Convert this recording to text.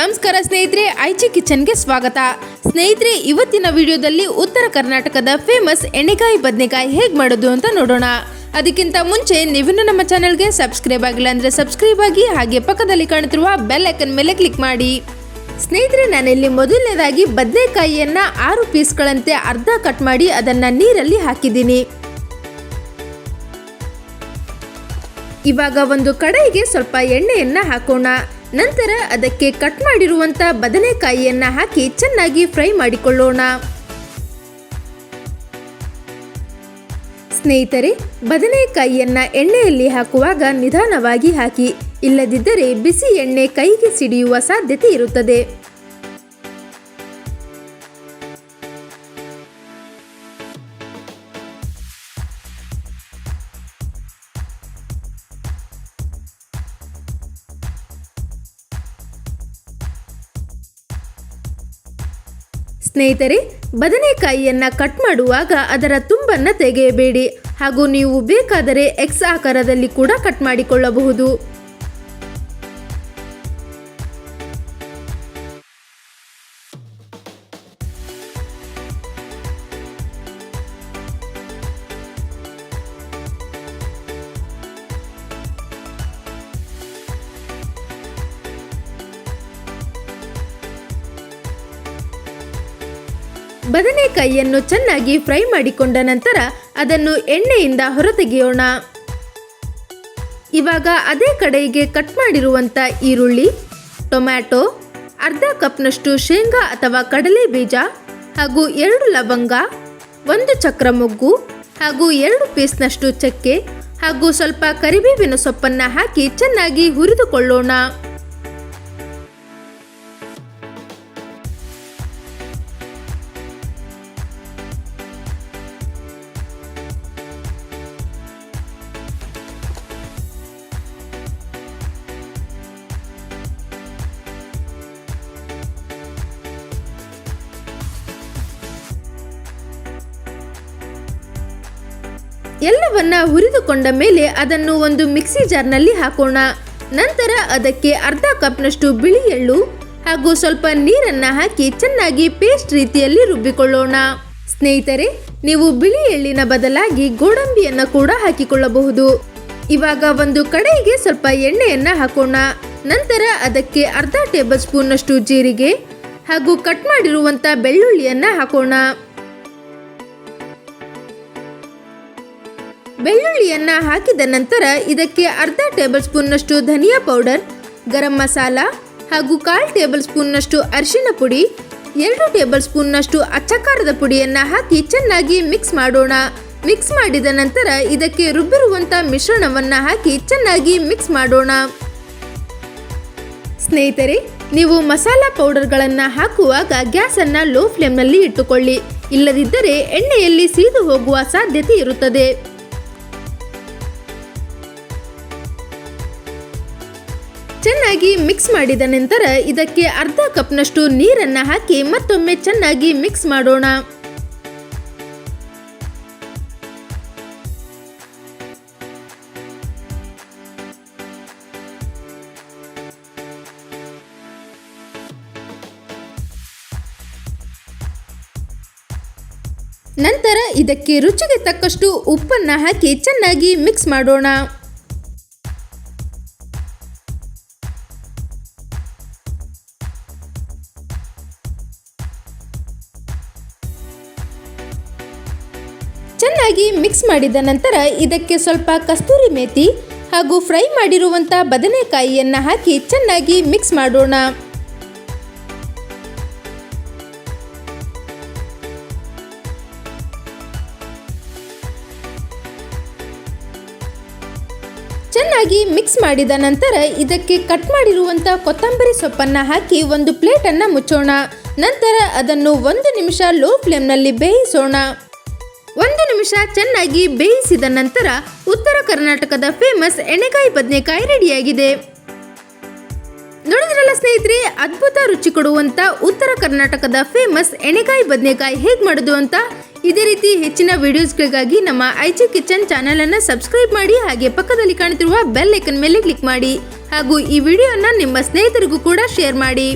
ನಮಸ್ಕಾರ ಸ್ನೇಹಿತರೆ, ಐಚಿ ಕಿಚನ್ಗೆ ಸ್ವಾಗತ. ಸ್ನೇಹಿತರೆ, ಇವತ್ತಿನ ವಿಡಿಯೋದಲ್ಲಿ ಉತ್ತರ ಕರ್ನಾಟಕದ ಫೇಮಸ್ ಎಣ್ಣೆಕಾಯಿ ಬದನೆಕಾಯಿ ಹೇಗೆ ಮಾಡೋದು ಅಂತ ನೋಡೋಣ. ಅದಕ್ಕಿಂತ ಮುಂಚೆ ನೀವಿನ್ನೂ ನಮ್ಮ ಚಾನೆಲ್ಗೆ ಸಬ್ಸ್ಕ್ರೈಬ್ ಆಗಿಲ್ಲ ಅಂದರೆ ಸಬ್ಸ್ಕ್ರೈಬ್ ಆಗಿ ಹಾಗೆ ಪಕ್ಕದಲ್ಲಿ ಕಾಣುತ್ತಿರುವ ಬೆಲ್ ಐಕನ್ ಮೇಲೆ ಕ್ಲಿಕ್ ಮಾಡಿ. ಸ್ನೇಹಿತರೆ, ನಾನಿಲ್ಲಿ ಮೊದಲನೇದಾಗಿ ಬದನೆಕಾಯಿಯನ್ನ ಆರು ಪೀಸ್ಗಳಂತೆ ಅರ್ಧ ಕಟ್ ಮಾಡಿ ಅದನ್ನ ನೀರಲ್ಲಿ ಹಾಕಿದ್ದೀನಿ. ಇವಾಗ ಒಂದು ಕಡಾಯಿಗೆ ಸ್ವಲ್ಪ ಎಣ್ಣೆಯನ್ನ ಹಾಕೋಣ. ನಂತರ ಅದಕ್ಕೆ ಕಟ್ ಮಾಡಿರುವಂತ ಬದನೆಕಾಯಿಯನ್ನ ಹಾಕಿ ಚೆನ್ನಾಗಿ ಫ್ರೈ ಮಾಡಿಕೊಳ್ಳೋಣ. ಸ್ನೇಹಿತರೆ, ಬದನೆಕಾಯಿಯನ್ನ ಎಣ್ಣೆಯಲ್ಲಿ ಹಾಕುವಾಗ ನಿಧಾನವಾಗಿ ಹಾಕಿ, ಇಲ್ಲದಿದ್ದರೆ ಬಿಸಿ ಎಣ್ಣೆ ಕೈಗೆ ಸಿಡಿಯುವ ಸಾಧ್ಯತೆ ಇರುತ್ತದೆ. ಸ್ನೇಹಿತರೆ, ಬದನೆಕಾಯಿಯನ್ನು ಕಟ್ ಮಾಡುವಾಗ ಅದರ ತುಂಬನ್ನು ತೆಗೆಯಬೇಡಿ ಹಾಗೂ ನೀವು ಬೇಕಾದರೆ ಎಕ್ಸ್ ಆಕಾರದಲ್ಲಿ ಕೂಡ ಕಟ್ ಮಾಡಿಕೊಳ್ಳಬಹುದು. ಬದನೆಕಾಯಿಯನ್ನು ಚೆನ್ನಾಗಿ ಫ್ರೈ ಮಾಡಿಕೊಂಡ ನಂತರ ಅದನ್ನು ಎಣ್ಣೆಯಿಂದ ಹೊರತೆಗೆಯೋಣ. ಇವಾಗ ಅದೇ ಕಡೆಗೆ ಕಟ್ ಮಾಡಿರುವಂಥ ಈರುಳ್ಳಿ, ಟೊಮ್ಯಾಟೊ, ಅರ್ಧ ಕಪ್ನಷ್ಟು ಶೇಂಗಾ ಅಥವಾ ಕಡಲೆ ಬೀಜ ಹಾಗೂ ಎರಡು ಲವಂಗ, ಒಂದು ಚಕ್ರ ಮೊಗ್ಗು ಹಾಗೂ ಎರಡು ಪೀಸ್ನಷ್ಟು ಚಕ್ಕೆ ಹಾಗೂ ಸ್ವಲ್ಪ ಕರಿಬೇವಿನ ಸೊಪ್ಪನ್ನು ಹಾಕಿ ಚೆನ್ನಾಗಿ ಹುರಿದುಕೊಳ್ಳೋಣ. ಎಲ್ಲವನ್ನ ಹುರಿದುಕೊಂಡ ಮೇಲೆ ಅದನ್ನು ಒಂದು ಮಿಕ್ಸಿ ಜಾರ್ನಲ್ಲಿ ಹಾಕೋಣ. ನಂತರ ಅದಕ್ಕೆ ಅರ್ಧ ಕಪ್ನಷ್ಟು ಬಿಳಿ ಎಳ್ಳು ಹಾಗೂ ಸ್ವಲ್ಪ ನೀರನ್ನ ಹಾಕಿ ಚೆನ್ನಾಗಿ ಪೇಸ್ಟ್ ರೀತಿಯಲ್ಲಿ ರುಬ್ಬಿಕೊಳ್ಳೋಣ. ಸ್ನೇಹಿತರೆ, ನೀವು ಬಿಳಿ ಎಳ್ಳಿನ ಬದಲಾಗಿ ಗೋಡಂಬಿಯನ್ನ ಕೂಡ ಹಾಕಿಕೊಳ್ಳಬಹುದು. ಇವಾಗ ಒಂದು ಕಡೆಗೆ ಸ್ವಲ್ಪ ಎಣ್ಣೆಯನ್ನ ಹಾಕೋಣ. ನಂತರ ಅದಕ್ಕೆ ಅರ್ಧ ಟೇಬಲ್ ಸ್ಪೂನ್ನಷ್ಟು ಜೀರಿಗೆ ಹಾಗೂ ಕಟ್ ಮಾಡಿರುವಂತ ಬೆಳ್ಳುಳ್ಳಿಯನ್ನ ಹಾಕೋಣ. ಬೆಳ್ಳುಳ್ಳಿಯನ್ನ ಹಾಕಿದ ನಂತರ ಇದಕ್ಕೆ ಅರ್ಧ ಟೇಬಲ್ ಸ್ಪೂನ್ನಷ್ಟು ಧನಿಯಾ ಪೌಡರ್, ಗರಂ ಮಸಾಲ ಹಾಗೂ ಕಾಲು ಟೇಬಲ್ ಸ್ಪೂನ್ನಷ್ಟು ಅರಿಶಿನ ಪುಡಿ, ಎರಡು ಟೇಬಲ್ ಸ್ಪೂನ್ನಷ್ಟು ಅಚ್ಚಕಾರದ ಪುಡಿಯನ್ನ ಹಾಕಿ ಚೆನ್ನಾಗಿ ಮಿಕ್ಸ್ ಮಾಡೋಣ. ಮಿಕ್ಸ್ ಮಾಡಿದ ನಂತರ ಇದಕ್ಕೆ ರುಬ್ಬಿರುವಂತ ಮಿಶ್ರಣವನ್ನ ಹಾಕಿ ಚೆನ್ನಾಗಿ ಮಿಕ್ಸ್ ಮಾಡೋಣ. ಸ್ನೇಹಿತರೆ, ನೀವು ಮಸಾಲ ಪೌಡರ್ಗಳನ್ನು ಹಾಕುವಾಗ ಗ್ಯಾಸನ್ನು ಲೋ ಫ್ಲೇಮ್ನಲ್ಲಿ ಇಟ್ಟುಕೊಳ್ಳಿ. ಇಲ್ಲದಿದ್ದರೆ ಎಣ್ಣೆಯಲ್ಲಿ ಸೀದು ಹೋಗುವ ಸಾಧ್ಯತೆ ಇರುತ್ತದೆ. ಚೆನ್ನಾಗಿ ಮಿಕ್ಸ್ ಮಾಡಿದ ನಂತರ ಇದಕ್ಕೆ ಅರ್ಧ ಕಪ್ನಷ್ಟು ನೀರನ್ನ ಹಾಕಿ ಮತ್ತೊಮ್ಮೆ ಚೆನ್ನಾಗಿ ಮಿಕ್ಸ್ ಮಾಡೋಣ. ನಂತರ ಇದಕ್ಕೆ ರುಚಿಗೆ ತಕ್ಕಷ್ಟು ಉಪ್ಪನ್ನ ಹಾಕಿ ಚೆನ್ನಾಗಿ ಮಿಕ್ಸ್ ಮಾಡೋಣ. ಚೆನ್ನಾಗಿ ಮಿಕ್ಸ್ ಮಾಡಿದ ನಂತರ ಇದಕ್ಕೆ ಸ್ವಲ್ಪ ಕಸ್ತೂರಿ ಮೇಥಿ ಹಾಗೂ ಫ್ರೈ ಮಾಡಿರುವಂಥ ಬದನೆಕಾಯಿಯನ್ನು ಹಾಕಿ ಚೆನ್ನಾಗಿ ಮಿಕ್ಸ್ ಮಾಡೋಣ. ಚೆನ್ನಾಗಿ ಮಿಕ್ಸ್ ಮಾಡಿದ ನಂತರ ಇದಕ್ಕೆ ಕಟ್ ಮಾಡಿರುವಂಥ ಕೊತ್ತಂಬರಿ ಸೊಪ್ಪನ್ನು ಹಾಕಿ ಒಂದು ಪ್ಲೇಟನ್ನು ಮುಚ್ಚೋಣ. ನಂತರ ಅದನ್ನು ಒಂದು ನಿಮಿಷ ಲೋ ಫ್ಲೇಮ್ನಲ್ಲಿ ಬೇಯಿಸೋಣ. ಒಂದು ನಿಮಿಷ ಚೆನ್ನಾಗಿ ಬೇಯಿಸಿದ ನಂತರ ಉತ್ತರ ಕರ್ನಾಟಕದ ಫೇಮಸ್ ಎಣ್ಣೆಕಾಯಿ ಬದನೆಕಾಯಿ ರೆಡಿಯಾಗಿದೆ. ನೋಡಿದ್ರಲ್ಲ ಸ್ನೇಹಿತರೆ, ಅದ್ಭುತ ರುಚಿ ಕೊಡುವಂತ ಉತ್ತರ ಕರ್ನಾಟಕದ ಫೇಮಸ್ ಎಣ್ಣೆಕಾಯಿ ಬದನೆಕಾಯಿ ಹೇಗೆ ಮಾಡೋದು ಅಂತ ಇದೇ ರೀತಿ ಹೆಚ್ಚಿನ ವಿಡಿಯೋಸ್ಗಳಿಗಾಗಿ ನಮ್ಮ ಐಚಿ ಕಿಚನ್ ಚಾನೆಲ್ ಅನ್ನ ಸಬ್ಸ್ಕ್ರೈಬ್ ಮಾಡಿ ಹಾಗೆ ಪಕ್ಕದಲ್ಲಿ ಕಾಣುತ್ತಿರುವ ಬೆಲ್ ಐಕನ್ ಮೇಲೆ ಕ್ಲಿಕ್ ಮಾಡಿ ಹಾಗೂ ಈ ವಿಡಿಯೋನ ನಿಮ್ಮ ಸ್ನೇಹಿತರಿಗೂ ಕೂಡ ಶೇರ್ ಮಾಡಿ.